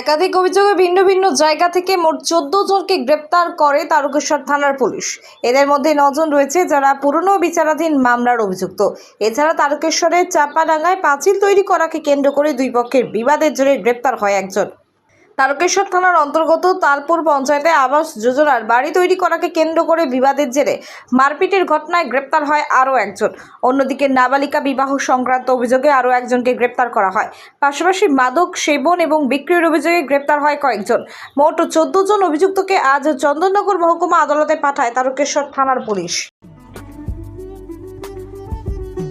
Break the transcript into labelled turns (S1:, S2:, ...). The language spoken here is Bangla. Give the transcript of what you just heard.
S1: একাধিক অভিযোগে ভিন্ন ভিন্ন জায়গা থেকে মোট চোদ্দ জনকে গ্রেপ্তার করে তারকেশ্বর থানার পুলিশ। এদের মধ্যে নজন রয়েছে যারা পুরনো বিচারাধীন মামলার অভিযুক্ত। এছাড়া তারকেশ্বরের চাপাডাঙ্গায় পাঁচিল তৈরি করাকে কেন্দ্র করে দুই পক্ষের বিবাদের জোরে গ্রেপ্তার হয় একজন। তারকেশ্বর থানার অন্তর্গত তালপুর পঞ্চায়েতে আবাস যোজনার বাড়ি তৈরি করাকে কেন্দ্র করে বিবাদের জেরে মারপিটের ঘটনায় গ্রেপ্তার হয় আরও একজন। অন্যদিকে নাবালিকা বিবাহ সংক্রান্ত অভিযোগে আরও একজনকে গ্রেপ্তার করা হয়। পাশাপাশি মাদক সেবন এবং বিক্রির অভিযোগে গ্রেপ্তার হয় কয়েকজন। মোট চোদ্দ জন অভিযুক্তকে আজ চন্দননগর মহকুমা আদালতে পাঠায় তারকেশ্বর থানার পুলিশ।